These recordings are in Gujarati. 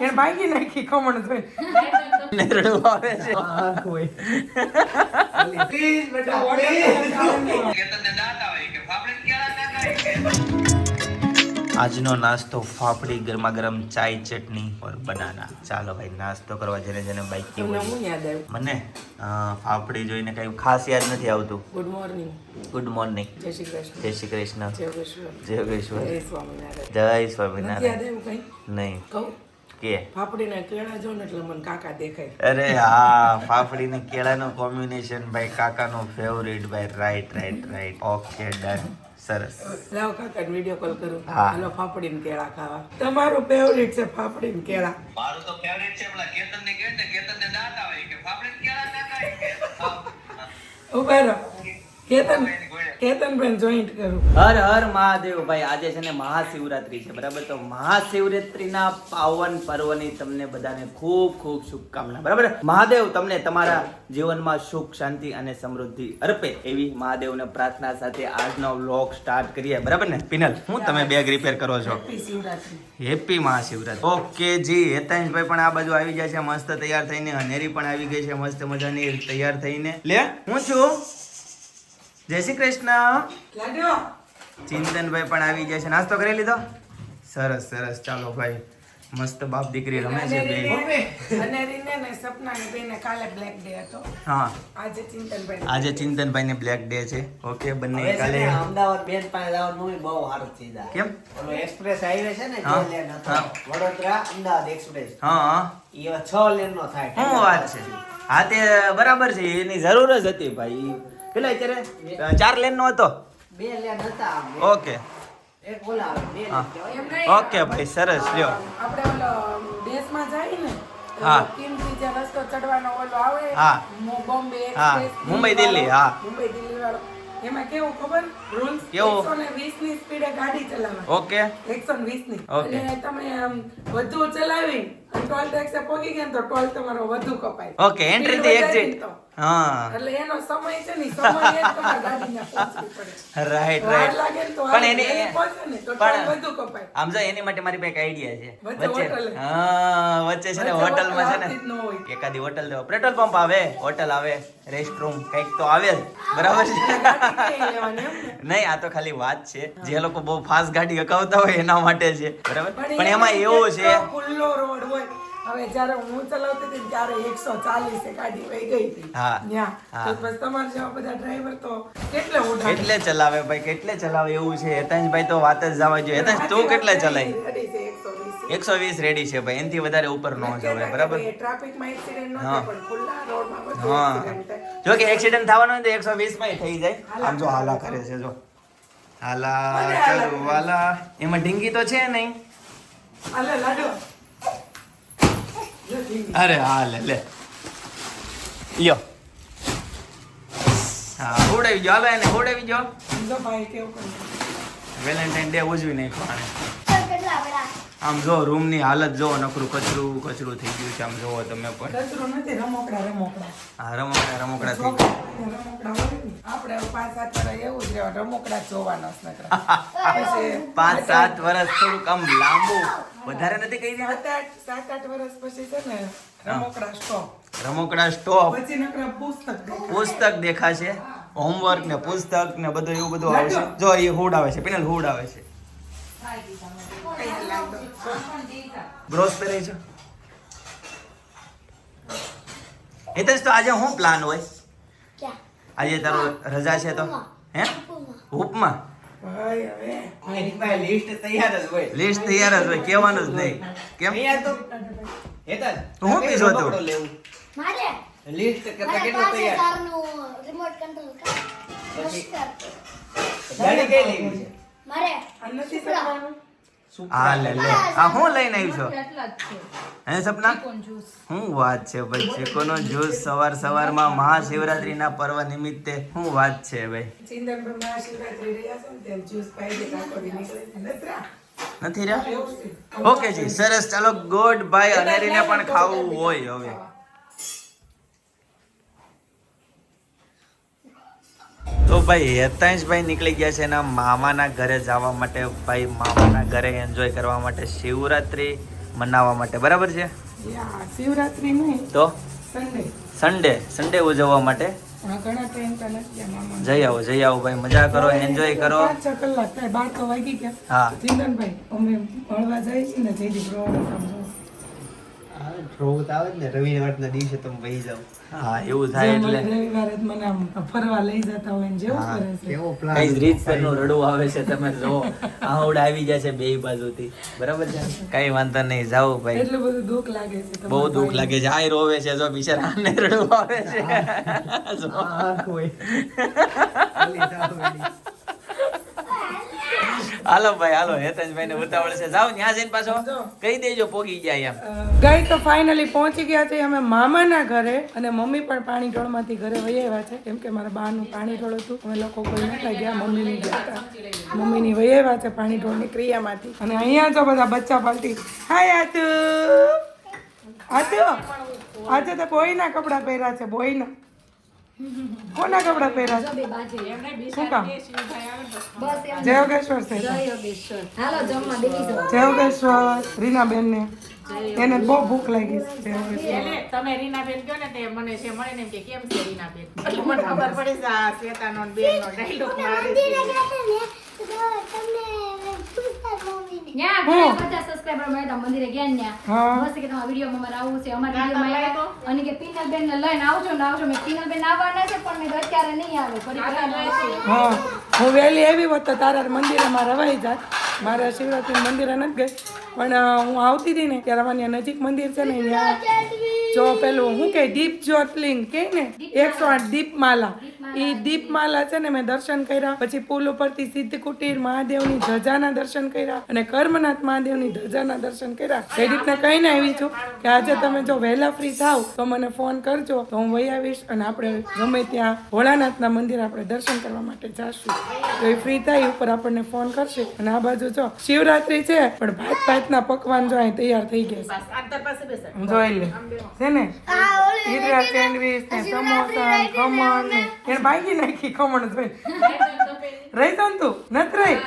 એને ભાગી નાખી ખમણ જોઈ નેરડું આવે છે. આજનો નાસ્તો ફાફડી ગરમા ગરમ ચાય ચટણી ઓર બનાના. ચાલો ભાઈ નાસ્તો કરવા જેને જેને બાઈક હું મને? ફાફડી જોઈને કઈ ખાસ યાદ નથી આવતું. ગુડ મોર્નિંગ ગુડ મોર્નિંગ જય શ્રી કૃષ્ણ. જય શ્રી કૃષ્ણ. જય કૃષ્ણ જય કૃષ્ણ જય સ્વામિનારાયણ. જય સ્વામિનારાયણ. નહીં. કહું? કે? ફાફડીના કેળા જો ને એટલે મને કાકા દેખાય. અરે હા ફાફડી ને કેળાનું કોમ્બિનેશન ભાઈ કાકાનો ફેવરિટ ભાઈ. Right right right okay done સરસ. લાવ કાકા વીડિયો કોલ કરું. હાલો ફાફડી ને કેળા ખાવા. તમારું ફેવરિટ છે ફાફડી ને કેળા. મારું તો ફેવરિટ છે પેલા કેતન ને કહે ને કેતન ને દાંત આવે કે ફાફડી કેળા ના ખાય ઊભા રહો. કેતન. કેતનબેન જોઈન્ટ કરું હર હર મહાદેવ ભાઈ આજે છે ને મહાશિવરાત્રી છે બરાબર? તો મહાશિવરાત્રીના પાવન પર્વની તમને બધાને ખૂબ ખૂબ શુભકામના બરાબર? મહાદેવ તમને તમારા જીવનમાં સુખ શાંતિ અને સમૃદ્ધિ અર્પે એવી મહાદેવને પ્રાર્થના સાથે આજનો વ્લોગ સ્ટાર્ટ કરીએ બરાબર ને? પિનલ હું તમે બેગ રિપેર કરો છો? હેપી શિવરાત્રી મહાશિવરાત્રી ઓકે જી હેતાંશભાઈ પણ આ બાજુ આવી જાય છે મસ્ત તૈયાર થઈને અનેરી પણ આવી ગઈ છે મસ્ત મજાની તૈયાર થઈને. લે હું છું? જય શ્રી કૃષ્ણ. ચિંતનભાઈ પણ આવી ગયા છે. નાસ્તો કરી લીધો? સરસ સરસ. ચાલો ભાઈ. મસ્ત બાપ દીકરી રમે છે બે અને રીને ને સપના ને બેને કાલે બ્લેક ડે હતો. હા. આજે ચિંતનભાઈ આજે ચિંતનભાઈ ને બ્લેક ડે છે. ઓકે બંને કાલે અમદાવાદ બેન પાસે જવાનું બહુ સારું થઈ જાય. કેમ? ઓલો એક્સપ્રેસ હાઈવે છે ને હા, જે લેન હતો. વડોદરા અમદાવાદ એક્સપ્રેસ હા હા. એ છ લેન નો થાય. શું વાત છે? હા તે બરાબર છે. એની જરૂર જ હતી ભાઈ. કેટલા અત્યારે ચાર લેન નો હતો? બે લેન હતા ઓકે. એક ઓલા બે લેન કહેવાય. એમ નહીં, ઓકે ભાઈ સરસ લ્યો. આપણે ઓલો દેશમાં જાય ને હા. કિમથી જે રસ્તો ચડવાનો ઓલો આવે હા. બોમ્બે હા, મુંબઈ દિલ્હી હા. મુંબઈ દિલ્હી વાળો. એમાં કેવું ખબર? રૂલ્સ કેવું? 120 ની સ્પીડે ગાડી ચલાવવાની ઓકે. 120 ની ઓકે. તમે આમ વધુ ચલાવી ટોલ ટેક્સે પહોંચી ગયા તો ટોલ તમારો વધુ કપાય. ઓકે એન્ટ્રી થી એક્ઝિટ હા. એટલે એનો સમય છે ને સમય એ જ ગાડીને પહોંચવી પડે. રાઈટ રાઈટ લાગે તો પણ હાલે, પહોંચે ને તો ટોલ વધુ કપાય. આમ જો એની માટે મારી પાસે આઈડિયા છે. વચ્ચે. હા વચ્ચે છે ને છે હોટલ જ ન એકાદી હોટલ દેવો. પેટ્રોલ પંપ આવે હોટલ આવે રેસ્ટ રૂમ કંઈક તો આવે જ. બરાબર છે? નહીં આ તો ખાલી વાત છે. જે લોકો બહુ ફાસ્ટ ગાડી અકાવતા હોય એના માટે છે. બરાબર? પણ એમાં એમાં એવું છે ખુલ્લો રોડ હોય હવે જ્યારે હું ચલાવતી હતી ત્યારે એકસો ચાલીસ ગાડી વહી ગઈ હતી. હા. ત્યાં. તો તમારા જેવા બધા ડ્રાઈવર તો કેટલે ઉઠાવે કેટલે ચલાવે ભાઈ? કેટલે ચલાવે એવું છે? હેતાંશભાઈ તો વાત જ જવા જોઈએ હેતાંશ તું કેટલે 120. એકસો વીસ. રેડી છે ભાઈ. એનાથી વધારે ઉપર ન જવાય. બરાબર? ટ્રાફિકમાં એક્સિડન્ટ ન હા. પણ ખુલ્લા રોડમાં હા. જો કે એક્સિડન્ટ થવાનો હોય તો એકસો વીસમાં થઈ જાય. આમ જો હાલા કરે છે જો. હાલા ચાલુ હાલા એમાં ઢીંગી તો છે નહીં. હાલે લાડો. અરે હા લે લે. લ્યો. હા ઉડાવી જો આવે એને ઉડાવી જો. વેલેન્ટાઇન ડે ઉજવી નાખ્યો આને આમ જો રૂમની હાલત જો નકરું કચરું કચરું થઈ ગયું છે. આમ જોવો તમે પણ. કચરું નથી રમકડા રમકડા. હા રમોકડા રમોકડા થઈ ગયા. આપણે પાંચ સાત વર્ષ એવું જ રહેવાનું, રમકડા જોવાના પાંચ સાત વર્ષ થોડુંક આમ લાંબુ. વધારે નથી કહી દે સાત આઠ વર્ષ પછી છે ને રમકડા સ્ટોપ રમકડા સ્ટોપ પછી નકરા પુસ્તક પુસ્તક દેખાશે. હોમવર્ક ને પુસ્તક ને બધું એવું બધું આવશે જો એ હુડ આવે છે. પેનલ હુડ આવે છે. બ્રોસ પહેરે છે. હિતેશ તો આજે શું પ્લાન હોય? આજે તારો રજા છે તો? હે? ઉપમાં. લિસ્ટ તૈયાર જ હોય. લિસ્ટ તૈયાર જ હોય કહેવાનું જ નહીં. કેમ? અહીંયા તો હેતલ હું પીશો તો? લેવું. મારે? લિસ્ટ કરતા કેટલો કેટલું તૈયાર? કારનું રિમોટ કંટ્રોલ કાર. ગાડી કઈ લેવી છે? મારે આ નથી કરવાનું. હા લે લે. આ હું લઈને આવી છો? હે સપના? શું વાત છે ભાઈ ચીકોનો જ્યુસ સવાર સવારમાં મહાશિવરાત્રીના પર્વ નિમિત્તે હું વાત છે ભાઈ. નથી રહ્યા? ઓકે જી સરસ. ચાલો ગુડ ભાઈ અનેરીને પણ ખાવું હોય હવે. તો ભાઈ હેતાંશભાઈ નીકળી ગયા છે એના મામાના ઘરે જવા માટે. ભાઈ મામાના ઘરે એન્જોય કરવા માટે શિવરાત્રી મનાવવા માટે. બરાબર છે? શિવરાત્રી નહીં. તો? સન્ડે સન્ડે સન્ડે ઉજવવા માટે? જઈ આવો જઈ આવો ભાઈ. મજા કરો એન્જોય કરો. હા. જઈએ છીએ ને રવિવારના દિવસે તમે વહી જાવ હા એવું થાય એટલે. રવિવારે જ મને આમ ફરવા લઈ જતા હોય ને જેવું કરે છે. કઈ જ રીતસરનું રડવું આવે છે તમે જો આવડ આવી જાય છે બે બાજુથી. બરાબર છે? કઈ વાંધો નહીં જાવ ભાઈ. એટલું બધું દુઃખ લાગે છે બહુ દુઃખ લાગે છે. આય રોવે છે જો બિચારા આને રડવું આવે છે. જો. હાલો ભાઈ હાલો. હેતેશભાઈ ને ઉતાવળ છે. જાઓ ત્યાં જઈને પાછો કહી દેજો પોગી જાય એમ. ગઈ તો ફાઇનલી પહોંચી ગયા છે. અમે મામાના ઘરે અને મમ્મી પણ પાણી ઢોળમાંથી ઘરે વહી આવ્યા છે. કેમ કે મારા બાનું પાણી ઢોળ હતું. અમે લોકો કોઈ નતા ગયા મમ્મીની ગયા હતા. મમ્મીની વહી આવ્યા છે પાણી ઢોળની ક્રિયામાંથી. અને અહીંયા તો બધા બચ્ચા પાલટી હાય આતુ. આતુ? આજે તો બોયના કપડાં પહેર્યા છે બોયના. કોના કપડા પહેર્યા? છે શું કામ? જય યોગેશ્વર છે. જયોગેશ્વર રીનાબેન ને એને બહુ ભૂખ લાગી છે. એટલે તમે રીનાબેન કહો ને તે મને છે મળે ને એમ કે કેમ છે રીનાબેન? પછી મને ખબર પડી છે આ શ્વેતાનો ને બેનનો ડાયલોગ મારે છે. ન્યા ઘણા બધા subscriber મળ્યા મંદિરે ગયા ન્યા. બસ કે તમારા વિડીયોમાં મારે આવવું છે અમારા વિડીયોમાં આવ્યા. અને કે પિનલબેન ને લઈને આવજો ને આવજો. મેં પિનલબેન આવવાના છે પણ મેં અત્યારે નહીં આવે ફરી આગળ પેલા રહે છે. હા. હું વહેલી એવી હોત તો તારા મંદિરમાં રવાઈ જાત. મારે શિવરાત્રી મંદિરે નથી ગઈ. પણ હું આવતી હતી ને ત્યારે અમારી નજીક મંદિર છે ને ત્યાં જો પેલું હું કે દીપ જ્યોતલિંગ કે ને? એકસો આઠ દીપમાલા. એ દીપમાલા છે ને મેં દર્શન કર્યા. પછી પુલ ઉપરથી સિદ્ધ કુટીર મહાદેવની ધજાના દર્શન કર્યા અને કર્મનાથ મહાદેવની ધજાના દર્શન કર્યા. એ રીતના કહીને આવી છું કે આજે તમે જો વહેલા ફ્રી થાવ તો મને ફોન કરજો તો હું વહી આવીશ અને આપણે ગમે ત્યાં ભોળાનાથના મંદિર આપણે દર્શન કરવા માટે જાશું. તો એ ફ્રી થાય ઉપર આપણને ફોન કરશે. અને આ બાજુ જો શિવરાત્રી છે પણ ભાત ભાતના પકવાન જો અહીં તૈયાર થઈ ગયા છે. જોઈ લે છે ને? ઈદરા સેન્ડવીચ ને સમોસા ને ખમણ ને એને ભાંગી નાખી ખમણ જોઈ રહી તો ને તું નથ રહી.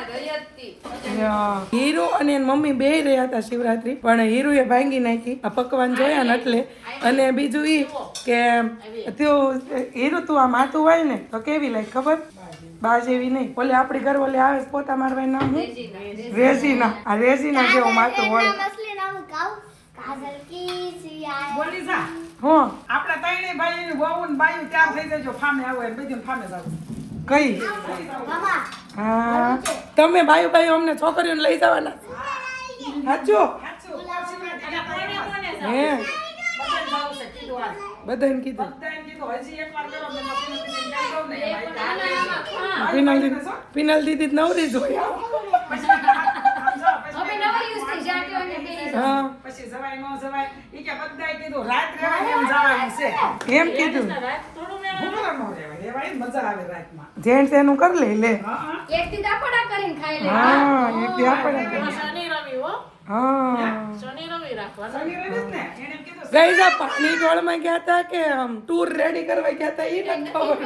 હીરો અને એની મમ્મી બે રહ્યા હતા શિવરાત્રી પણ હીરુએ ભાંગી નાખી આ પકવાન જોયા ને એટલે અને બીજું ઈ કે તું હીરો તું આ માથું હોય ને તો કેવી લાગે ખબર બા જેવી નહીં ઓલે આપણી ઘર ઓલે આવે પોતા મારવા એનું નામ રેઝીના આ રેઝીના જેવો માથું વળે સિયા બોલી જા હું આપણા ત્રણેય ભાઈઓની વહુ ને બાયું ત્યાં થઈ જજો ફામે આવો એટલે બધીને ફામે જાવ કઈ મામા હા તમે ભાઈ ભાઈ અમને છોકરીઓને લઈ જવાના સાચો હે બધાને કીધું પિનલ દીદી પિનલ દીદી નવરી જ જ્યાં ને પછી જવાય ન જવાય ઈ કે બધાય કીધું રાત રહેવાય એમ જવાનું છે. એમ કીધું. હું કરવા ન રહેવાય રહેવાય મજા આવે રાતમાં. જેન્ટ્સ એનું કરી લે લે. એક દી દાપડા કરીને ખાઈ લે. હા. એક દી આપણે શનિ રવિ હો. હા. શનિ રવિ રાખવાનું. શનિ રવિ ને. એને કીધું ગઈ જા પાણી ઢોળમાં ગયા હતા કે ટૂર રેડી કરવા ગયા હતા એ નથી ખબર.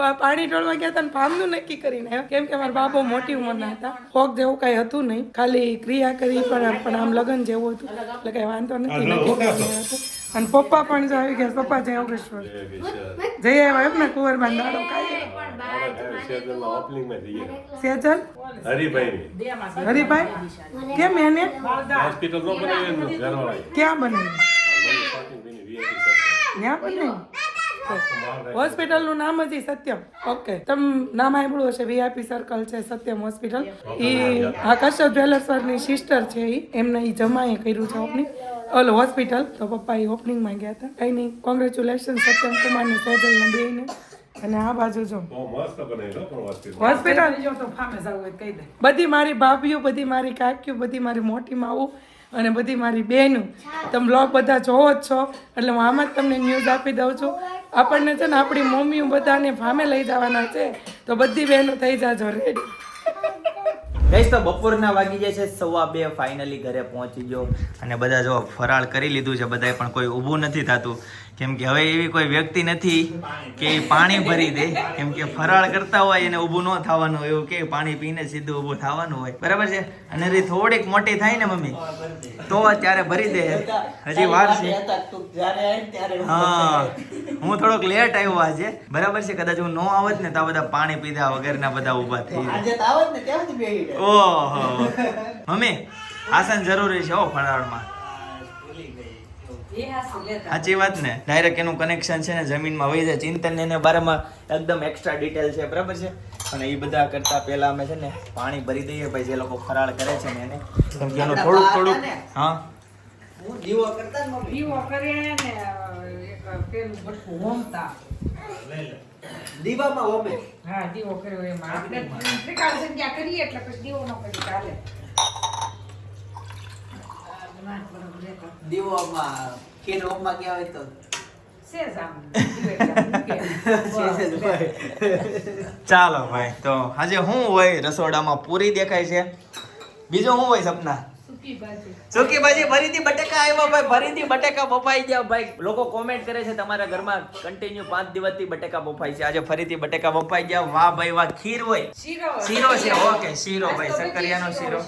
પાણી ઢોળમાં ગયા હતા ફાર્મનું નક્કી કરીને આવ્યા કેમ કે મારા બાબો મોટી ઉંમરના હતા. હોક જેવું કઈ હતું નહીં. ખાલી ક્રિયા કરી પણ પણ આમ લગ્ન જેવું હતું. એટલે કઈ વાંધો નથી. નક્કી અને પપ્પા પણ જો આવી ગયા પપ્પા જય યોગેશ્વર જય આવ્યા એમ ને કુંવરબાન દાડો ખાઈ સેજલ હરિભાઈ હરીભાઈ? કેમ એને? હોસ્પિટલ નો બનાવી એનું ઘરવાળા ક્યાં બને ત્યાં હોસ્પિટલનું નામ જ સત્યમ. ઓકે તમ નામ સાંભળ્યું હશે. વીઆઈપી સર્કલ છે સત્યમ હોસ્પિટલ ઈ આ કશ્યપ જ્વેલર્સની સિસ્ટર છે ઈ. એમને ઈ જમાએ કર્યું છે ઓપનિંગ ઓલો હોસ્પિટલ તો પપ્પા ઈ ઓપનિંગમાં ગયા હતા. કઈ નહીં. કોંગ્રેચ્યુલેશન સત્યમ કુમાર ને સેજલ ને બેને અને આ બાજુ જો. હોસ્પિટલ બધી મારી ભાભીઓ બધી મારી કાકીઓ બધી મારી મોટી માવું અને બધી મારી બહેનું. તમે બ્લોગ બધા જોવો જ છો. એટલે હું આમાં જ તમને ન્યૂઝ આપી દઉં છું. આપણને છે ને આપણી મમ્મીઓ બધાને ફામે લઈ જવાના છે. તો બધી બહેનો થઈ જાજો રેડી ગઈશ તો બપોરના વાગી જાય છે. સવા બે ફાઇનલી ઘરે પહોંચી ગયો. અને બધા જો ફરાળ કરી લીધું છે. બધાએ પણ કોઈ ઊભું નથી થતું. કેમ કે હવે એવી કોઈ વ્યક્તિ નથી કે પાણી ભરી દે. કેમ કે ફરાળ કરતા હોય એને ઊભું ન થવાનું હોય એવું કે પાણી પીને સીધું ઊભું થવાનું હોય. બરાબર છે? અને રી થોડીક મોટી થાય ને મમ્મી તો ત્યારે ભરી દે. હજી વાર છે. હા હું થોડોક લેટ આવ્યો આજે. બરાબર છે? કદાચ હું ન આવત ને તો આ બધા પાણી પીધા વગરના બધા ઊભા થઈ જાય? ઓહો. મમ્મી આસન જરૂરી છે હો ફરાળમાં. સાચી વાત ને? ડાયરેક્ટ એનું કનેક્શન છે ને જમીનમાં વહી જાય. ચિંતન એને બારામાં એકદમ એક્સ્ટ્રા ડિટેલ છે બરાબર છે? અને એ બધા કરતા પહેલા અમે છે ને પાણી ભરી દઈએ ભાઈ જે લોકો ફરાળ કરે છે ને એને. કેમ કે એનું થોડુંક થોડુંક હા? દીવો કરે ને એક પેલું બટકું હોમતા. દીવામાં હોમે? હા દીવો કર્યો એમાં. આપણે ત્રિકાળ સંખ્યા કરીએ એટલે પછી દીવો ન કરી ચાલે. દીવામાં ઓમમાં ગયા હોય તો. ચાલો ભાઈ તો આજે શું હોય રસોડામાં પૂરી દેખાય છે. બીજું શું હોય સપના? સૂકી ભાજી. સુકી બટેકા આવ્યા ભાઈ ફરીથી બટેકા બફાઈ ગયા ભાઈ. લોકો કોમેન્ટ કરે છે તમારા ઘરમાં કન્ટિન્યુ પાંચ દિવસથી બટેકા બફાઈ છે. આજે ફરીથી બટેકા બફાઈ ગયા. વાહ ભાઈ વાહ ખીર હોય. શીરો. છે ઓકે શીરો ભાઈ સકરિયાનો શીરો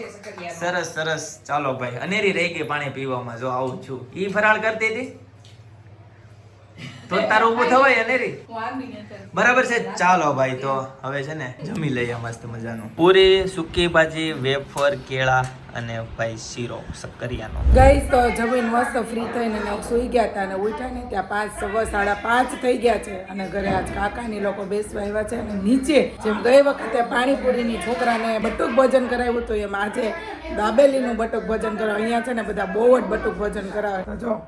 સરસ સરસ. ચાલો ભાઈ અનેરી રહી ગઈ પાણી પીવામાં. જો આવું છું. ઈ ફરાળ કરતી હતી? તો તારું ઊભું થવાય અનેરી. બરાબર છે. ચાલો ભાઈ તો હવે છે ને જમી લઈએ મસ્ત મજાનું. પૂરી સુકી ભાજી વેફર કેળા. અને ભાઈ શીરો સક્કરિયાનો. ગઈ તો જમીન મસ્ત ફ્રી થઈને ને સુઈ ગયા હતા અને ઉઠ્યા ને ત્યાં પાંચ, સવા સાડા પાંચ થઈ ગયા છે. અને ઘરે આજ કાકાની લોકો બેસવા આવ્યા છે અને નીચે જેમ ગઈ વખતે પાણીપુરીની છોકરાને બટુક ભોજન કરાવ્યું હતું, એમ આજે દાબેલીનું બટુક ભોજન કરાવ્યું અહીંયા છે ને બધા બહુ જ બટુક ભોજન કરાવે. તો જો,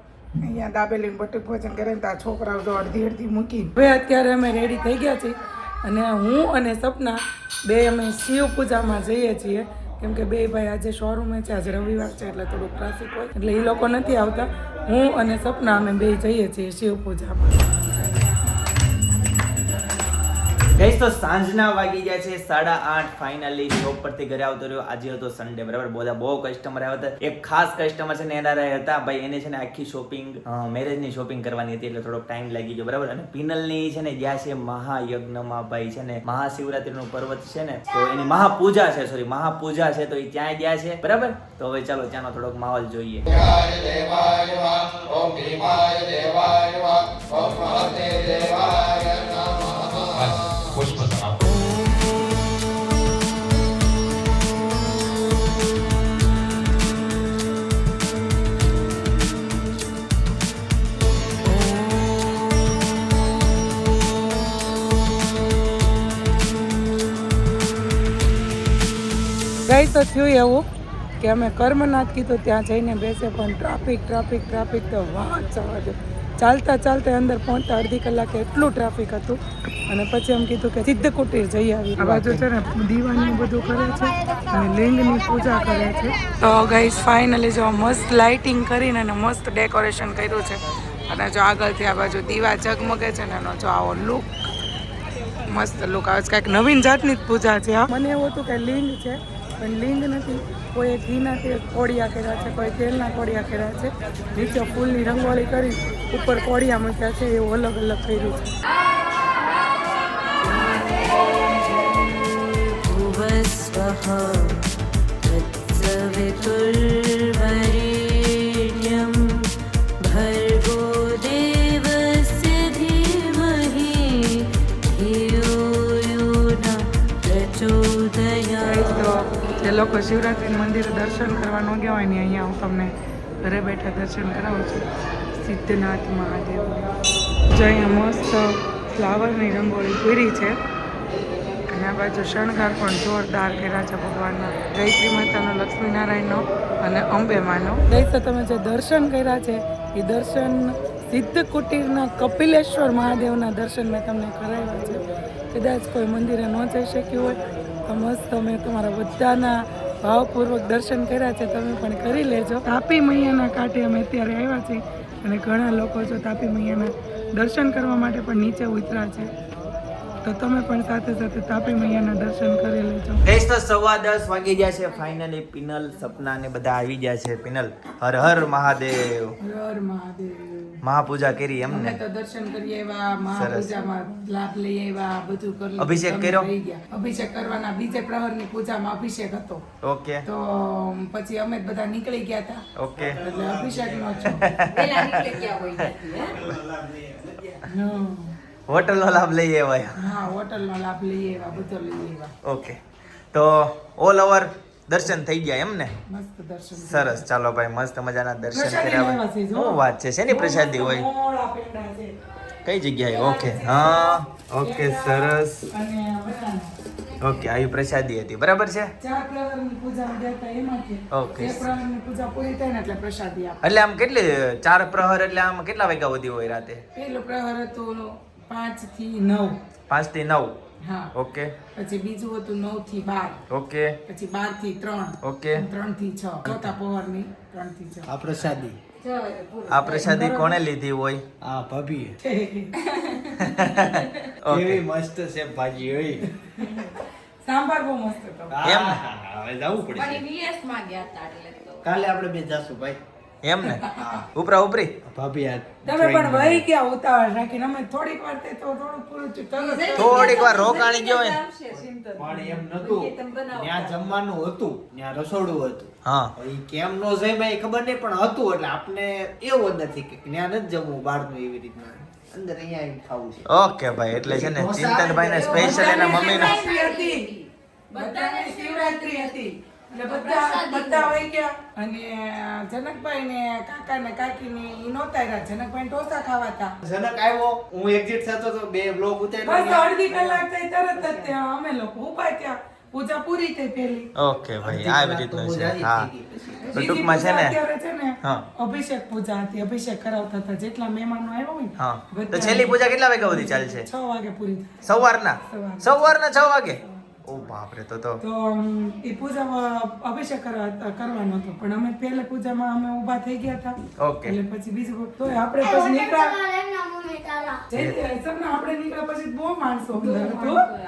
અહીંયા દાબેલીનું બટુક ભોજન કરે ને ત્યાં છોકરાઓ તો અડધી અડધી મૂકી હવે અત્યારે અમે રેડી થઈ ગયા છીએ. અને હું અને સપના બે અમે શિવ પૂજામાં જઈએ છીએ. કેમ કે બે ભાઈ આજે શોરૂમે છે, આજે રવિવાર છે એટલે થોડુંક ટ્રાફિક હોય. એટલે એ લોકો નથી આવતા. હું અને સપના અમે બે જઈએ છીએ શિવ પૂજામાં ગઈસ તો સાંજના વાગી ગયા છે, સાડા આઠ. ફાઇનલી શોપ પરથી ઘરે આવતો રહ્યો. આજે હતો સન્ડે બરાબર? બધા બહુ કસ્ટમર આવ્યા હતા. એક ખાસ કસ્ટમર છે ને, એના રહ્યા હતા. ભાઈ, એને છે ને આખી શોપિંગ મેરેજની શોપિંગ કરવાની હતી, એટલે થોડોક ટાઈમ લાગી ગયો, બરાબર? અને પિનલની છે ને જ્યાં છે મહાયજ્ઞમાં ભાઈ, છે ને, મહાશિવરાત્રીનું પર્વત છે ને, તો એની મહાપૂજા છે સોરી મહાપૂજા છે, તો એ ત્યાં ગયા છે, બરાબર? તો હવે ચાલો, ત્યાંનો થોડોક માહોલ જોઈએ. ગઈ તો થયું એવું કે અમે કર્મનાથ કીધું ત્યાં જઈને બેસે પણ ટ્રાફિક ટ્રાફિક ટ્રાફિક તો વાત જવા દો. ચાલતા ચાલતા અંદર પહોંચતા અડધી કલાકે એટલું ટ્રાફિક હતું. અને પછી એમ કીધું કે સિદ્ધ કુટીર જઈ આવી. આ બાજુ છે ને દીવાની બધું કરે છે અને લિંગની પૂજા કરે છે. તો ગાઈસ ફાઇનલી જો મસ્ત લાઇટિંગ કરીને અને મસ્ત ડેકોરેશન કર્યું છે. અને જો આગળથી આ બાજુ દીવા ઝગમગે છે ને એનો જો આવો લુક મસ્ત લુક આવે છે કાંઈક નવીન જાતની જ પૂજા છે મને એવું હતું કે લિંગ છે પણ લીંગ નથી, કોઈ ઘીના તે કોડિયા કર્યા છે, કોઈ તેલના કોડિયા કર્યા છે. નીચે ફૂલની રંગોળી કરી ઉપર કોડિયા મૂક્યા છે, એવું અલગ અલગ કર્યું છે. ભુવસ્વ લોકો શિવરાત્રી મંદિરે દર્શન કરવા ન ગયા હોય ને અહીંયા હું તમને ઘરે બેઠા દર્શન કરાવું છું. સિદ્ધનાથ મહાદેવ. જો અહીંયા મસ્ત ફ્લાવરની રંગોળી પૂરી છે. અને આ બાજુ શણગાર પણ જોરદાર કર્યા છે ભગવાનના. ગાયત્રી માતાનો, લક્ષ્મીનારાયણનો અને અંબે માનો તો તમે જે દર્શન કર્યા છે, એ દર્શન સિદ્ધ કુટીરના કપિલેશ્વર મહાદેવના દર્શન મેં તમને કરાવ્યા છે. કદાચ કોઈ મંદિરે ન જઈ શક્યું હોય તો મસ્ત તમે તમારા બધાના ભાવપૂર્વક દર્શન કર્યા છે. તમે પણ કરી લેજો. તાપી મૈયાના કાંઠે અમે અત્યારે આવ્યા છીએ અને ઘણા લોકો જો તાપી મૈયાના દર્શન કરવા માટે પણ નીચે ઉતર્યા છે. તો તમે પણ સાથે સાથે તાપી મૈયાના દર્શન કરી લેજો. એસ તો સવા દસ વાગી ગયા છે. ફાઇનલી પિનલ સપના ને બધા આવી ગયા છે. પિનલ હર હર મહાદેવ. હર મહાદેવ. મહાપૂજા કરી એમને. તો દર્શન કરી આવ્યા મહાપૂજામાં લાભ લઈ આવ્યા બધું કર્યું અભિષેક કર્યો? અભિષેક કરવાના બીજે પ્રહરની પૂજામાં અભિષેક હતો. ઓકે. તો પછી અમે બધા નીકળી ગયા હતા. ઓકે. એટલે અભિષેક નો છો પેલા નીકળી ગયા હોય ત્યાંથી, હે? હોટલનો લાભ લઈ આવ્યા. હા હોટલનો લાભ લઈ આવ્યા બધો લઈ આવ્યા. ઓકે. તો ઓલ ઓવર દર્શન થઈ ગયા એમ ને સરસ. ચાલો ભાઈ મસ્ત મજાના દર્શન કર્યા હોય. શું વાત છે શેની પ્રસાદી હોય. કઈ જગ્યાએ? ઓકે. હા ઓકે સરસ. ઓકે આવી પ્રસાદી હતી. બરાબર છે? ઓકે. એટલે આમ કેટલી ચાર પ્રહર એટલે આમ કેટલા વાગ્યા સુધી હોય રાતે? પહેલો પ્રહર હતો પાંચથી નવ. પાંચથી નવ. હા. ઓકે પછી બીજું હતું નવથી બાર. ઓકે પછી બારથી ત્રણ. ઓકે ત્રણથી છ. ચોથા પહોરની ત્રણથી છ આ પ્રસાદી આ પ્રસાદી કોણે લીધી હોય? આ ભાભી ઓકે કેવી મસ્ત છે ભાજી હોય સાંભાર બહુ મસ્ત હતો. એમ? હવે જવું પણ વીએસમાં ગયા હતા એટલે કાલે આપણે બે જાશું ભાઈ. એમ ને ઉપરા. ઉપરી ભાભી આ તમે પણ વહી ગયા ઉતાવળ રાખીને. અમે થોડીક વાર તે તો થોડું પૂરું થયું. થોડીક વાર રોકાણી ગયો પણ એમ નતું. ત્યાં જમવાનું હતું ત્યાં રસોડું હતું. હા. એ કેમ નો જમ્યા એ ખબર નહીં પણ હતું એટલે આપને એવું જ નથી કે ત્યાં નથી જમવું બહારનું એવી રીતના. અંદર અહીંયા આવીને ખાવું છે. ઓકે ભાઈ એટલે છે ને ચિંતનભાઈ ને સ્પેશિયલ એના મમ્મી ને હતી. બધાને શિવરાત્રી હતી. એટલે બધા બધા વહી ગયા. અને જનકભાઈ ને કાકા ને કાકી ને ઈ નહોતા રહ્યા. જનકભાઈ ઢોસા ખાવા જનક આવ્યો હું એક્ઝિટ થતો તો બે બ્લોગ બસ અડધી કલાક થઈ તરત જ ત્યાં અમે લોકો ઊભા ત્યાં પૂજા પૂરી થઈ પેલી. ઓકે ભાઈ આવી રીતનું છે. હા. તો ટૂંકમાં છે ને? અત્યારે છે ને અભિષેક પૂજા હતી. અભિષેક કરાવતા હતા. જેટલા મહેમાનો આવ્યા હોય હા. તો છેલ્લી પૂજા કેટલા વાગ્યા સુધી ચાલશે? છ વાગે પૂરી સવારના. સવારના છ વાગે? ઓ બાપરે તો તો તો એ પૂજામાં અભિષેક કરવાનો હતો. પણ અમે પહેલે પૂજામાં અમે ઊભા થઈ ગયા હતા. ઓકે. એટલે પછી બીજું તો આપણે પછી નીકળ્યા આપણે નીકળ્યા પછી બહુ માણસો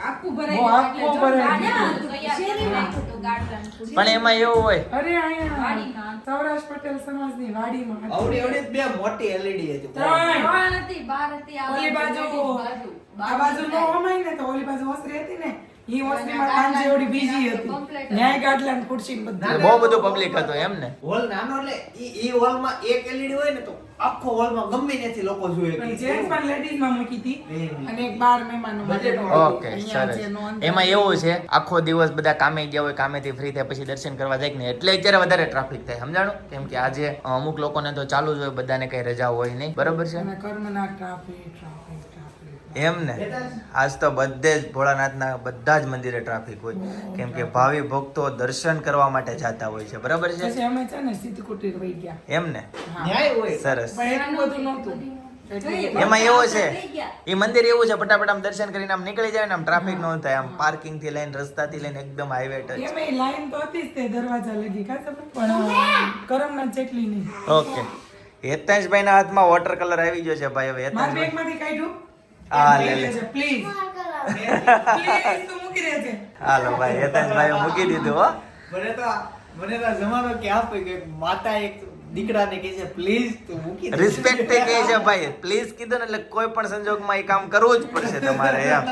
આખું ભરાઈ આખું ભરાઈ ગયું. પણ એમાં એવું હોય. અરે અહીંયા સૌરાષ્ટ્ર પટેલ સમાજની વાડીમાં વાડી આવડી આવડી બે મોટી એલઈડી હતી. ત્રણ. હતી, બાર હતી, આ ઓલી બાજુ. આ બાજુ નો ને તો ઓલી બાજુ ઓસરી હતી ને ઈ ઓસરીમાં કાંજી એવડી બીજી હતી. ન્યાય ગાડલા ને ખુરશી ને બધું બહુ બધું પબ્લિક હતું એમ ને. હોલ નાનો એટલે ઈ ઈ હોલમાં એક એલઈડી હોય ને તો આખો હોલમાં ગમે ત્યાંથી લોકો જોવે પણ જેન્ટ્સ પણ લેડીઝમાં મૂકી હતી. અને એક બાર મહેમાનો માટે Budget મૂકી હતી. ઓકે સરસ. એમાં એવું છે આખો દિવસ બધા કામે ગયા હોય કામેથી ફ્રી થાય પછી દર્શન કરવા જાય ને એટલે અત્યારે વધારે ટ્રાફિક થાય સમજાણું? કેમ કે આજે અમુક લોકોને તો ચાલુ જ હોય બધાને કઈ રજા હોય નહીં. બરોબર છે? અને કર્મના ટ્રાફિક એમ ને? આજ તો બધે જ ભોળાનાથના બધા જ મંદિરે ટ્રાફિક હોય. કેમ કે ભાવિ ભક્તો દર્શન કરવા માટે જતા હોય છે. બરાબર છે? એમ ને? હા. ન્યાય હોય. સરસ. એમાં એવો છે. એ મંદિર એવું છે ફટાફટ આમ દર્શન કરીને આમ નીકળી જાય ને આમ ટ્રાફિક ન થાય આમ પાર્કિંગથી લઈને રસ્તાથી લઈને એકદમ હાઈવે ટચ એમાં લાઈન તો હતી જ તે દરવાજા લગી? પણ કરમના જેટલી નહીં. ઓકે. હેતાંશભાઈ ના હાથમાં વોટર કલર આવી ગયો છે ભાઈ હવે હેતાંશભાઈ બેગમાંથી કાઢ્યું? હા, લે, લે. પ્લીઝ પ્લીઝ તું મૂકી દેજે હાલો ભાઈ હેતાંશભાઈ મૂકી દીધું હો. મને તો મને તો જમાનો કે આપે કે માતા એક દીકરાને કહે છે પ્લીઝ તું મૂકી દે. રિસ્પેક્ટ કહે છે ભાઈ. પ્લીઝ કીધું ને એટલે કોઈ પણ સંજોગમાં એ કામ કરવું જ પડશે તમારે એમ.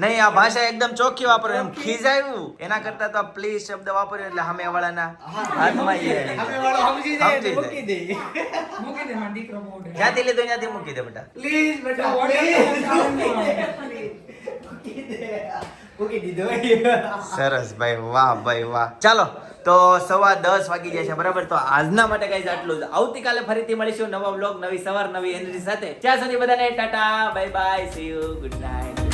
નહીં આ ભાષા એકદમ ચોખ્ખી વાપરો એમ ખીજાયું. એના કરતા તો પ્લીઝ શબ્દ વાપર્યો એટલે સામે વાળાના હાથમાં એ. સમજી જાય. મૂકી દે. મૂકી દે મારો દીકરો બહુ જ્યાંથી લીધું ત્યાંથી મૂકી દે બેટા. પ્લીઝ બેટા સરસ ભાઈ વાહ ભાઈ વાહ. ચાલો તો સવા દસ વાગી જાય છે બરાબર? તો આજના માટે કઈ આટલું જ. આવતીકાલે ફરીથી મળીશું નવા બ્લોગ નવી સવાર નવી એનર્જી સાથે. ત્યાં સુધી બધાને tata bye bye see you good night